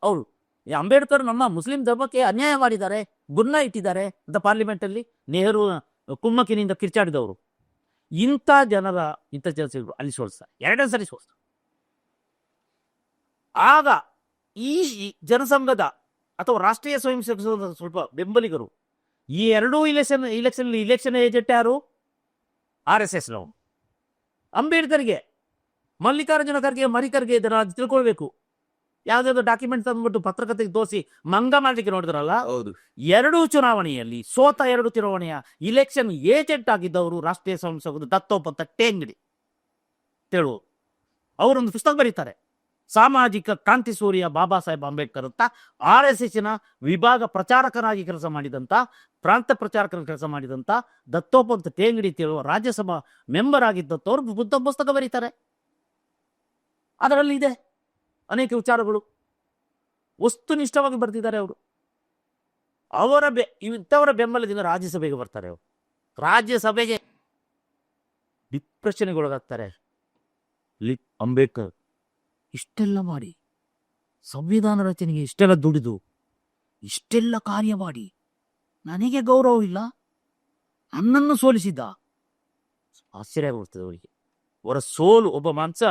ಅವರು ಅಂಬೇಡ್ಕರ್ ನಮ್ಮ ಮುಸ್ಲಿಂ ಧರ್ಮಕ್ಕೆ ಅನ್ಯಾಯ ಮಾಡಿದ್ದಾರೆ, ಗುನ್ನ ಇಟ್ಟಿದ್ದಾರೆ ಅಂತ ಪಾರ್ಲಿಮೆಂಟಲ್ಲಿ ನೆಹರು ಕುಮ್ಮಕ್ಕಿನಿಂದ ಕಿರ್ಚಾಡಿದವರು. ಇಂಥ ಜನರ, ಇಂಥ ಜನ ಅಲ್ಲಿ ಸೋಲ್ಸ ಎರಡನೇ ಸರಿ ಸೋಲ್ಸ ಆಗ ಈ ಜನಸಂಘದ ಅಥವಾ ರಾಷ್ಟ್ರೀಯ ಸ್ವಯಂ ಸೇವಕ ಸ್ವಲ್ಪ ಬೆಂಬಲಿಗರು ಈ ಎರಡೂ ಇಲೆಕ್ಷನ್ ಇಲೆಕ್ಷನ್ ಇಲೆಕ್ಷನ್ ಏಜೆಂಟ್ ಯಾರು? ಆರ್ ಎಸ್ ಎಸ್ ನಾವು ಅಂಬೇಡ್ಕರ್ಗೆ ಮಲ್ಲಿಕಾರ್ಜುನ ಖರ್ಗೆ ಮರಿಕರ್ಗೆ ಇದನ್ನ ತಿಳ್ಕೊಳ್ಬೇಕು. ಯಾವ್ದಾದ್ರು ಡಾಕ್ಯುಮೆಂಟ್ ತಂದ್ಬಿಟ್ಟು ಪತ್ರಕರ್ತೆಗೆ ತೋರಿಸಿ ಮಂಗ ಮಾಡಲಿಕ್ಕೆ ನೋಡಿದ್ರಲ್ಲ? ಹೌದು. ಎರಡೂ ಚುನಾವಣೆಯಲ್ಲಿ ಸೋತ ಎರಡು ಚುನಾವಣೆಯ ಇಲೆಕ್ಷನ್ ಏಜೆಂಟ್ ಆಗಿದ್ದವರು ರಾಷ್ಟ್ರೀಯ ಸಂಸದ ದತ್ತೋಪಂತ ಟೇಂಗಡಿ. ತಿಳು ಅವರೊಂದು ಪುಸ್ತಕ ಬರೀತಾರೆ. ಸಾಮಾಜಿಕ ಕ್ರಾಂತಿ ಸೂರ್ಯ ಬಾಬಾ ಸಾಹೇಬ್ ಅಂಬೇಡ್ಕರ್ ಅಂತ ಆರ್ ಎಸ್ ಎಸ್ನ ವಿಭಾಗ ಪ್ರಚಾರಕರಾಗಿ ಕೆಲಸ ಮಾಡಿದಂಥ ಪ್ರಾಂತ ಪ್ರಚಾರಕರ ಕೆಲಸ ಮಾಡಿದಂಥ ದತ್ತೋಪಂತ ತೇಂಗಡಿ ತಿಳುವ ರಾಜ್ಯಸಭಾ ಮೆಂಬರ್ ಆಗಿದ್ದಂಥವ್ರು ಬುದ್ಧ ಪುಸ್ತಕ ಬರೀತಾರೆ. ಅದರಲ್ಲಿ ಇದೆ ಅನೇಕ ವಿಚಾರಗಳು. ವಸ್ತುನಿಷ್ಠವಾಗಿ ಬರ್ತಿದ್ದಾರೆ ಅವರು. ಅವರ ಬೆ, ಇಂಥವರ ಬೆಂಬಲದಿಂದ ರಾಜ್ಯಸಭೆಗೆ ಬರ್ತಾರೆ ಅವರು. ರಾಜ್ಯಸಭೆಗೆ ಡಿಪ್ರೆಷನ್ಗೆ ಒಳಗಾಗ್ತಾರೆ. ಲಿ, ಅಂಬೇಡ್ಕರ್. ಇಷ್ಟೆಲ್ಲ ಮಾಡಿ. ಸಂವಿಧಾನ ರಚನೆಗೆ ಇಷ್ಟೆಲ್ಲ ದುಡಿದು, ಇಷ್ಟೆಲ್ಲ ಕಾರ್ಯ ಮಾಡಿ. ನನಗೆ ಗೌರವ ಇಲ್ಲ. ನನ್ನನ್ನು ಸೋಲಿಸಿದ್ದ. ಆಶ್ಚರ್ಯ ಬರ್ತದೆ ಅವರಿಗೆ. ಅವರ ಸೋಲು, ಒಬ್ಬ ಮಾಂಸ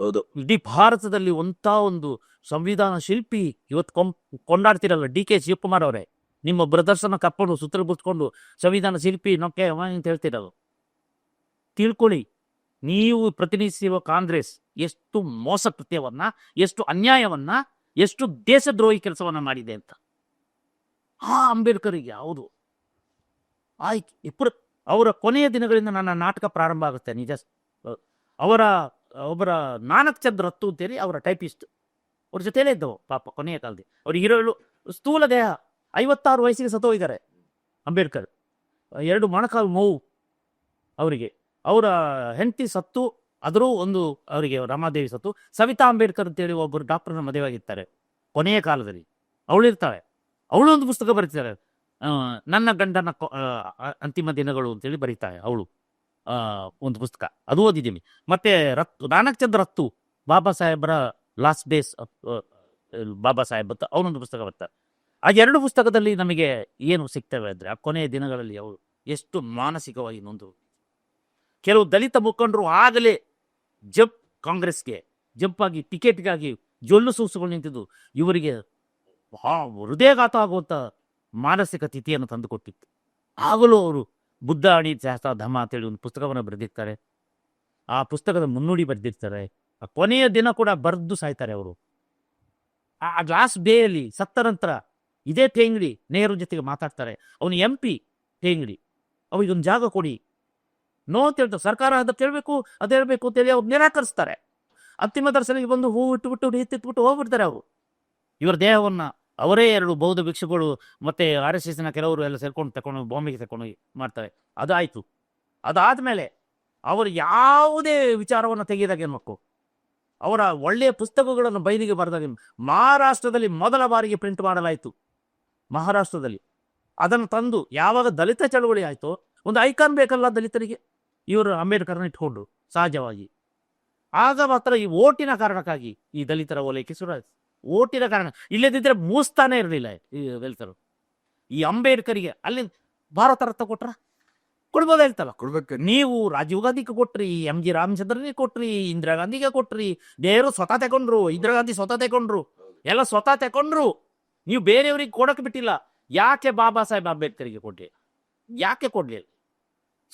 ಹೌದು ಇಡೀ ಭಾರತದಲ್ಲಿ ಒಂತ ಒಂದು ಸಂವಿಧಾನ ಶಿಲ್ಪಿ ಇವತ್ತು ಕೊಂಪ್, ಕೊಂಡಾಡ್ತಿರಲ್ಲ ಡಿ ಕೆ ಶಿವಕುಮಾರ್ ಅವರೇ. ನಿಮ್ಮ ಬ್ರದರ್ಸನ್ನ ಕರ್ಕೊಂಡು ಸುತ್ತಲು ಬಿಟ್ಕೊಂಡು ಸಂವಿಧಾನ ಶಿಲ್ಪಿ ನೊಕ್ಕೆ ಅಂತ ಹೇಳ್ತಿರೋದು. ತಿಳ್ಕೊಳ್ಳಿ, ನೀವು ಪ್ರತಿನಿಧಿಸುವ ಕಾಂಗ್ರೆಸ್ ಎಷ್ಟು ಮೋಸ ಕೃತ್ಯವನ್ನ ಎಷ್ಟು ಅನ್ಯಾಯವನ್ನ, ಎಷ್ಟು ದೇಶದ್ರೋಹಿ ಕೆಲಸವನ್ನ ಮಾಡಿದೆ ಅಂತ. ಆ ಅಂಬೇಡ್ಕರ್ಗೆ ಹೌದು. ಆಯ್ಕೆ ಇಬ್ಬರು ಅವರ ಕೊನೆಯ ದಿನಗಳಿಂದ ನನ್ನ ನಾಟಕ ಪ್ರಾರಂಭ ಆಗುತ್ತೆ, ನಿಜ ಅವರ, ಒಬ್ಬರ ನಾನಕ್ ಚಂದ್ರ ರತ್ತು ಅಂತೇಳಿ ಅವರ ಟೈಪಿಸ್ಟ್. ಅವ್ರ ಜೊತೆಲೇ ಇದ್ದವು, ಪಾಪ ಕೊನೆಯ ಕಾಲದಲ್ಲಿ. ಅವ್ರಿಗೆ ಇರೋಳು ಸ್ಥೂಲ ದೇಹ, ಐವತ್ತಾರು ವಯಸ್ಸಿಗೆ ಸತ್ತೋಗಿದ್ದಾರೆ, ಅಂಬೇಡ್ಕರ್. ಎರಡು ಮೊಣಕಾಲು ನೋವು ಅವರಿಗೆ. ಅವರ ಹೆಂಡತಿ ಸತ್ತು ಆದರೂ ಒಂದು ಅವರಿಗೆ ರಮಾದೇವಿ ಸತ್ತು. ಸವಿತಾ ಅಂಬೇಡ್ಕರ್ ಅಂತೇಳಿ ಒಬ್ಬರು ಡಾಕ್ಟರ್ನ ಮದುವೆಯಾಗಿರ್ತಾರೆ. ಕೊನೆಯ ಕಾಲದಲ್ಲಿ. ಅವಳಿರ್ತಾಳೆ ಅವಳು ಒಂದು ಪುಸ್ತಕ ಬರೀತಾರೆ ನನ್ನ ಗಂಡನ ಅಂತಿಮ ದಿನಗಳು ಅಂತೇಳಿ ಬರೀತಾಳೆ ಅವಳು. ಒಂದು ಪುಸ್ತಕ. ಅದು ಓದಿದ್ದೀನಿ. ಮತ್ತೆ ರತ್ತು ನಾನಕ್ ಚಂದ್ರ ರತ್ತು, ಬಾಬಾ ಸಾಹೇಬರ ಲಾಸ್ಟ್ ಡೇಸ್ ಬಾಬಾ ಸಾಹೇಬ್ ಅಂತ ಅವನೊಂದು ಪುಸ್ತಕ ಬರ್ತಾರೆ ಆ ಎರಡು ಪುಸ್ತಕದಲ್ಲಿ ನಮಗೆ ಏನು ಸಿಗ್ತವೆ ಅಂದ್ರೆ, ಆ ಕೊನೆಯ ದಿನಗಳಲ್ಲಿ ಅವಳು ಎಷ್ಟು ಮಾನಸಿಕವಾಗಿ ನೊಂದು. ಕೆಲವು ದಲಿತ ಮುಖಂಡರು ಆಗಲೇ ಜಂಪ್ ಕಾಂಗ್ರೆಸ್ಗೆ ಜಂಪ್ ಆಗಿ ಟಿಕೆಟ್ಗಾಗಿ ಜೊಲ್ಲು ಸೂಸುಗಳು ನಿಂತಿದ್ದು ಇವರಿಗೆ ಹೃದಯಘಾತ ಆಗುವಂಥ ಮಾನಸಿಕ ತಿಥಿಯನ್ನು ತಂದುಕೊಟ್ಟಿತ್ತು. ಆಗಲೂ ಅವರು ಬುದ್ಧ ಅಣಿ ಶಾಸ್ತ್ರ ಧಮ ಅಂತೇಳಿ ಒಂದು ಪುಸ್ತಕವನ್ನು ಬರೆದಿರ್ತಾರೆ. ಆ ಪುಸ್ತಕದ ಮುನ್ನುಡಿ ಬರೆದಿರ್ತಾರೆ. ಆ ಕೊನೆಯ ದಿನ ಕೂಡ ಬರೆದು ಸಾಯ್ತಾರೆ ಅವರು. ಆ ಗ್ಲಾಸ್ ಬೇಯಲ್ಲಿ ಸತ್ತ ನಂತರ ಇದೇ ಟೇಂಗಡಿ ನೆಹರು ಜೊತೆಗೆ ಮಾತಾಡ್ತಾರೆ. ಅವನು ಎಂ ಪಿ ಟೇಂಗಡಿ ಅವರಿಗೊಂದು ಜಾಗ ಕೊಡಿ. ನೋ ಅಂತ ಹೇಳ್ತಾರೆ. ಸರ್ಕಾರ ಅದಕ್ಕೆ ಕೇಳಬೇಕು, ಅದು ಹೇಳ್ಬೇಕು ಅಂತೇಳಿ ಅವ್ರು ನಿರಾಕರಿಸ್ತಾರೆ. ಅಂತಿಮ ದರ್ಶನಕ್ಕೆ ಬಂದು ಹೂ ಇಟ್ಟುಬಿಟ್ಟು ನೀತಿಟ್ಬಿಟ್ಟು ಹೋಗ್ಬಿಡ್ತಾರೆ ಅವರು. ಇವರ ದೇಹವನ್ನ ಅವರೇ ಎರಡು ಬೌದ್ಧ ಭಿಕ್ಷುಗಳು ಮತ್ತೆ ಆರ್ ಎಸ್ ಎಸ್ನ ಕೆಲವರು ಎಲ್ಲ ಸೇರ್ಕೊಂಡು ತಕೊಂಡು ಬಾಂಬೆಗೆ ತಕೊಂಡು ಮಾಡ್ತಾರೆ ಅದಾಯ್ತು. ಅದಾದ್ಮೇಲೆ ಅವರು ಯಾವುದೇ ವಿಚಾರವನ್ನು ತೆಗೆದಾಗ ಮಕ್ಕಳು ಅವರ ಒಳ್ಳೆಯ ಪುಸ್ತಕಗಳನ್ನು ಬೈಲಿಗೆ ಬರೆದಾಗ ಮಹಾರಾಷ್ಟ್ರದಲ್ಲಿ ಮೊದಲ ಬಾರಿಗೆ ಪ್ರಿಂಟ್ ಮಾಡಲಾಯಿತು. ಮಹಾರಾಷ್ಟ್ರದಲ್ಲಿ. ಅದನ್ನು ತಂದು ಯಾವಾಗ ದಲಿತ ಚಳವಳಿ ಆಯಿತು, ಒಂದು ಐಕಾನ್ ಬೇಕಲ್ಲ ದಲಿತರಿಗೆ? ಇವರು ಅಂಬೇಡ್ಕರ್ನ ಇಟ್ಕೊಂಡು ಸಹಜವಾಗಿ. ಆಗ ಮಾತ್ರ ಈ ಓಟಿನ ಕಾರಣಕ್ಕಾಗಿ ಈ ದಲಿತರ ಓಲೈಕೆ ಆಯ್ತು. ಓಟಿನ ಕಾರಣ ಇಲ್ಲದಿದ್ದರೆ ಮೂಸ್ತಾನೆ ಇರಲಿಲ್ಲ ಈ ದಲಿತರು. ಈ ಅಂಬೇಡ್ಕರಿಗೆ ಅಲ್ಲಿ ಭಾರತ ರತ್ನ ಕೊಟ್ರ? ಕೊಡ್ಬೋದಾಯ್ತಲ್ಲ ಕೊಡ್ಬೇಕು. ನೀವು ರಾಜೀವ್ ಗಾಂಧಿಗೆ ಕೊಟ್ರಿ ಎಂ ಜಿ ರಾಮಚಂದ್ರನಿಗೆ ಕೊಟ್ರಿ ಇಂದಿರಾ ಗಾಂಧಿಗೆ ಕೊಟ್ರಿ ದೇವರು ಸ್ವತಃ ತಗೊಂಡ್ರು ಇಂದಿರಾ ಗಾಂಧಿ ಸ್ವತಃ ತಗೊಂಡ್ರು ಎಲ್ಲ ಸ್ವತಃ ತಗೊಂಡ್ರು ನೀವು ಬೇರೆಯವ್ರಿಗೆ ಕೊಡಕ್ಕೆ ಬಿಟ್ಟಿಲ್ಲ. ಯಾಕೆ ಬಾಬಾ ಸಾಹೇಬ್ ಅಂಬೇಡ್ಕರ್ಗೆ ಕೊಡ್ಲಿ ಯಾಕೆ ಕೊಡ್ಲಿಲ್ಲ?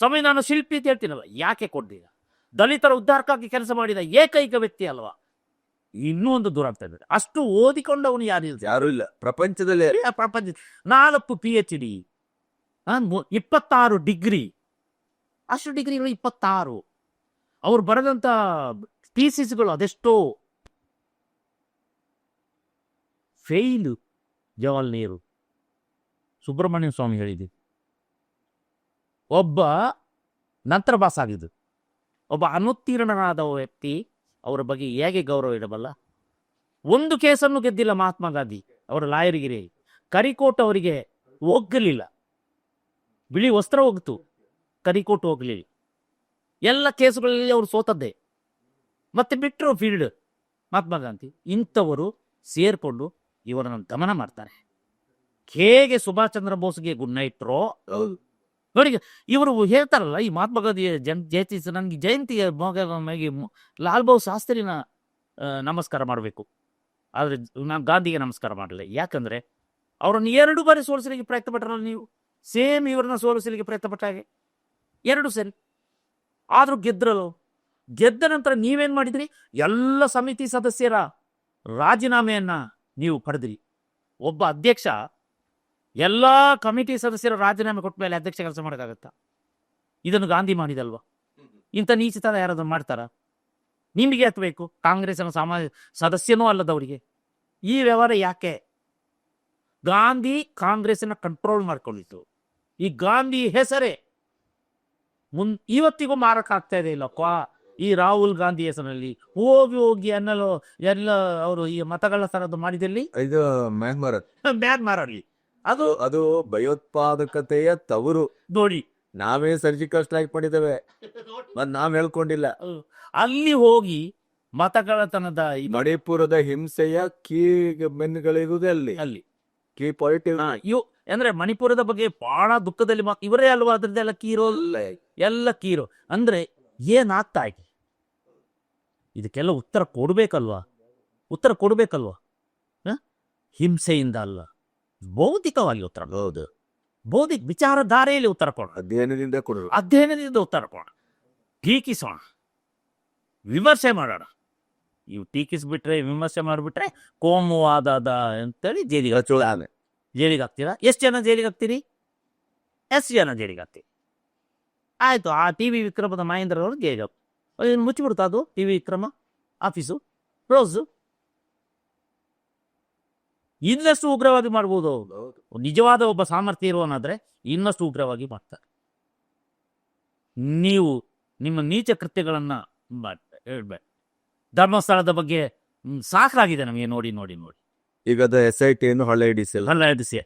ಸಂವಿಧಾನ ಶಿಲ್ಪಿ ಅಂತ ಹೇಳ್ತೀನಲ್ಲ ಯಾಕೆ ಕೊಡ್ಲಿಲ್ಲ ದಲಿತರ ಉದ್ಧಾರಕ್ಕಾಗಿ ಕೆಲಸ ಮಾಡಿದ ಏಕೈಕ ವ್ಯಕ್ತಿ ಅಲ್ವಾ? ಇನ್ನೂ ಒಂದು ದುರಂತ ಇದ್ದಾರೆ ಅಷ್ಟು ಓದಿಕೊಂಡವನು ಯಾರಿಲ್ಲ ಯಾರು ಇಲ್ಲ. ಪ್ರಪಂಚದಲ್ಲಿ. ಪ್ರಪಂಚ ನಾಲ್ಕು ಪಿ ಎಚ್ ಡಿ ಇಪ್ಪತ್ತಾರು ಡಿಗ್ರಿ. ಅಷ್ಟು ಡಿಗ್ರಿಗಳು ಇಪ್ಪತ್ತಾರು. ಅವ್ರು ಬರೆದಂತ ಥೀಸಿಸ್ಗಳು ಅದೆಷ್ಟೋ. ಫೇಲು ಜವಾಹರ್ ನೆಹರು ಸುಬ್ರಹ್ಮಣ್ಯ ಸ್ವಾಮಿ ಹೇಳಿದ್ದು. ಒಬ್ಬ ನಂತರ ಪಾಸ್ ಆಗಿದ್ದು. ಒಬ್ಬ ಅನುತ್ತೀರ್ಣನಾದ ವ್ಯಕ್ತಿ ಅವರ ಬಗ್ಗೆ ಹೇಗೆ ಗೌರವ ಇಡಬಲ್ಲ? ಒಂದು ಕೇಸನ್ನು ಗೆದ್ದಿಲ್ಲ ಮಹಾತ್ಮ ಗಾಂಧಿ, ಅವರ ಲಾಯರ್ಗಿರಿ. ಕರಿಕೋಟ್ ಅವರಿಗೆ ಒಗ್ಗಲಿಲ್ಲ ಬಿಳಿ ವಸ್ತ್ರ ಹೋಗ್ತು. ಕರಿಕೋಟ್ ಹೋಗ್ಲಿಲ್ಲ. ಎಲ್ಲ ಕೇಸುಗಳಲ್ಲಿ ಅವರು ಸೋತದ್ದೇ. ಮತ್ತೆ ಬಿಟ್ಟರು ಫೀಲ್ಡ್ ಮಹಾತ್ಮ ಗಾಂಧಿ. ಇಂಥವರು ಸೇರಿಕೊಂಡು ಇವರನ್ನು ಗಮನ ಮಾಡ್ತಾರೆ. ಹೇಗೆ ಸುಭಾಷ್ ಚಂದ್ರ ಬೋಸ್ಗೆ ಗುಡ್ ನೈಟ್ರೋ. ನೋಡಿ, ಇವರು ಹೇಳ್ತಾರಲ್ಲ, ಈ ಮಹಾತ್ಮ ಗಾಂಧಿಯ ಜನ್, ಜಯಂತಿ ನನಗೆ ಜಯಂತಿಯ ಭಾಗವಾಗಿ ಲಾಲ್ ಬಹು ಶಾಸ್ತ್ರಿನ ನಮಸ್ಕಾರ ಮಾಡಬೇಕು. ಆದರೆ ನಾನು ಗಾಂಧಿಗೆ ನಮಸ್ಕಾರ ಮಾಡಲಿಲ್ಲ. ಯಾಕಂದ್ರೆ ಅವರನ್ನು ಎರಡು ಬಾರಿ ಸೋಲಿಸಲಿಕ್ಕೆ ಪ್ರಯತ್ನ ಪಟ್ಟರಲ್ಲ ನೀವು? ಸೇಮ್ ಇವರನ್ನ ಸೋಲಿಸಲಿಕ್ಕೆ ಪ್ರಯತ್ನ ಪಟ್ಟ ಎರಡು ಸರಿ. ಆದ್ರೂ ಗೆದ್ರಲ್ಲ? ಗೆದ್ದ ನಂತರ ನೀವೇನು ಮಾಡಿದ್ರಿ? ಎಲ್ಲ ಸಮಿತಿ ಸದಸ್ಯರ ರಾಜೀನಾಮೆಯನ್ನ ನೀವು ಪಡೆದ್ರಿ. ಒಬ್ಬ ಅಧ್ಯಕ್ಷ ಎಲ್ಲಾ ಕಮಿಟಿ ಸದಸ್ಯರು ರಾಜೀನಾಮೆ ಕೊಟ್ಟ ಮೇಲೆ ಅಧ್ಯಕ್ಷ ಕೆಲಸ ಮಾಡೋಕ್ಕಾಗತ್ತಾ? ಇದನ್ನು ಗಾಂಧಿ ಮಾಡಿದಲ್ವಾ? ಇಂಥ ನೀಚಿತನ ಯಾರಾದ್ರೂ ಮಾಡ್ತಾರ? ನಿಮಗೆ ಬೇಕು? ಕಾಂಗ್ರೆಸ್ನ ಸಮ ಸದಸ್ಯನೂ ಅಲ್ಲದವರಿಗೆ ಈ ವ್ಯವಹಾರ ಯಾಕೆ? ಗಾಂಧಿ ಕಾಂಗ್ರೆಸ್ನ ಕಂಟ್ರೋಲ್ ಮಾಡ್ಕೊಂಡಿತ್ತು. ಈ ಗಾಂಧಿ ಹೆಸರೇ ಮುನ್ ಇವತ್ತಿಗೂ ಮಾರಕ ಆಗ್ತಾ ಇದೆ ಇಲ್ಲಪ್ಪ. ಈ ರಾಹುಲ್ ಗಾಂಧಿ ಹೆಸರಲ್ಲಿ ಹೋಗಿ ಹೋಗಿ ಅನ್ನಲು ಎಲ್ಲ ಅವರು ಈ ಮತಗಳ ತರದ್ದು ಮಾಡಿದಲ್ಲಿ ಇದು ಮ್ಯಾನ್ಮಾರ್ ಮ್ಯಾನ್ಮಾರ್ ಅಲ್ಲಿ. ಅದು ಅದು ಭಯೋತ್ಪಾದಕತೆಯ ತವರು. ನೋಡಿ. ನಾವೇ ಸರ್ಜಿಕಲ್ ಸ್ಟ್ರೈಕ್ ಮಾಡಿದ್ದೇವೆ. ಮತ್ ನಾವ್ ಹೇಳ್ಕೊಂಡಿಲ್ಲ. ಅಲ್ಲಿ ಹೋಗಿ ಮತಗಳತನದ ಈ ಮಣಿಪುರದ ಹಿಂಸೆಯ ಕೀ ಮೆನ್ಗಳಿರುವುದೇ ಅಲ್ಲಿ. ಅಲ್ಲಿ. ಕೀ ಪಾಯಿಂಟ್ ಹಾ, ಇವು ಅಂದ್ರೆ ಮಣಿಪುರದ ಬಗ್ಗೆ ಬಹಳ ದುಃಖದಲ್ಲಿ ಮಾ- ಇವರೇ ಅಲ್ವಾ ಅದ್ರದ್ದೆಲ್ಲ ಕೀರೋ? ಎಲ್ಲ ಕೀರೋ. ಅಂದ್ರೆ ಏನಾಗ್ತಾ ಇದೆ? ಇದಕ್ಕೆಲ್ಲ ಉತ್ತರ ಕೊಡ್ಬೇಕಲ್ವಾ? ಉತ್ತರ ಕೊಡ್ಬೇಕಲ್ವಾ? ಹ? ಹಿಂಸೆಯಿಂದ ಅಲ್ಲ. ಬೌದ್ಧಿಕವಾಗಿ ಉತ್ತರ ಹೌದು. ಬೌದ್ಧಿಕ ವಿಚಾರಧಾರೆಯಲ್ಲಿ ಉತ್ತರ ಕೊಡೋಣ ಅಧ್ಯಯನದಿಂದ ಕೊಡೋಣ ಅಧ್ಯಯನದಿಂದ ಉತ್ತರ ಕೊಡ. ಟೀಕಿಸೋಣ. ವಿಮರ್ಶೆ ಮಾಡೋಣ. ಇವು ಟೀಕಿಸ್ಬಿಟ್ರೆ ವಿಮರ್ಶೆ ಮಾಡಿಬಿಟ್ರೆ ಕೋಮುವಾದದ ಅಂತೇಳಿ ಜೈಲಿಗೆ ಚುಳಾನೆ ಜೈಲಿಗೆ ಹಾಕ್ತೀರಾ? ಎಷ್ಟು ಜನ ಜೈಲಿಗೆ ಹಾಕ್ತೀರಿ? ಎಷ್ಟು ಜನ ಜೈಲಿಗೆ ಹಾಕ್ತೀರಿ? ಆಯಿತು ಆ ಟಿ ವಿ ವಿಕ್ರಮದ ಮಹೇಂದ್ರ ಅವರು ಜೈಲಿಗೆ ಹಾಕ್- ಏನು ಮುಚ್ಚಿಬಿಡ್ತಾ ಅದು? T V Vikrama? ಆಫೀಸು? ರೋಸು? ಇನ್ನಷ್ಟು ಉಗ್ರವಾಗಿ ಮಾಡ್ಬೋದು. ನಿಜವಾದ ಒಬ್ಬ ಸಾಮರ್ಥ್ಯ ಇರುವನಾದ್ರೆ ಇನ್ನಷ್ಟು ಉಗ್ರವಾಗಿ ಮಾಡ್ತಾರೆ. ನೀವು ನಿಮ್ಮ ನೀಚ ಕೃತ್ಯಗಳನ್ನ ಹೇಳ್ಬೇಡಿ ಧರ್ಮಸ್ಥಳದ ಬಗ್ಗೆ ಸಾಕಾಗಿದೆ ನಮಗೆ ನೋಡಿ ನೋಡಿ ನೋಡಿ. ಈಗ ಎಸ್ ಐ ಟಿ ಹಳೆ ಹಿಡಿಸಿ ಸಿ ಹಿಡಿಸಿ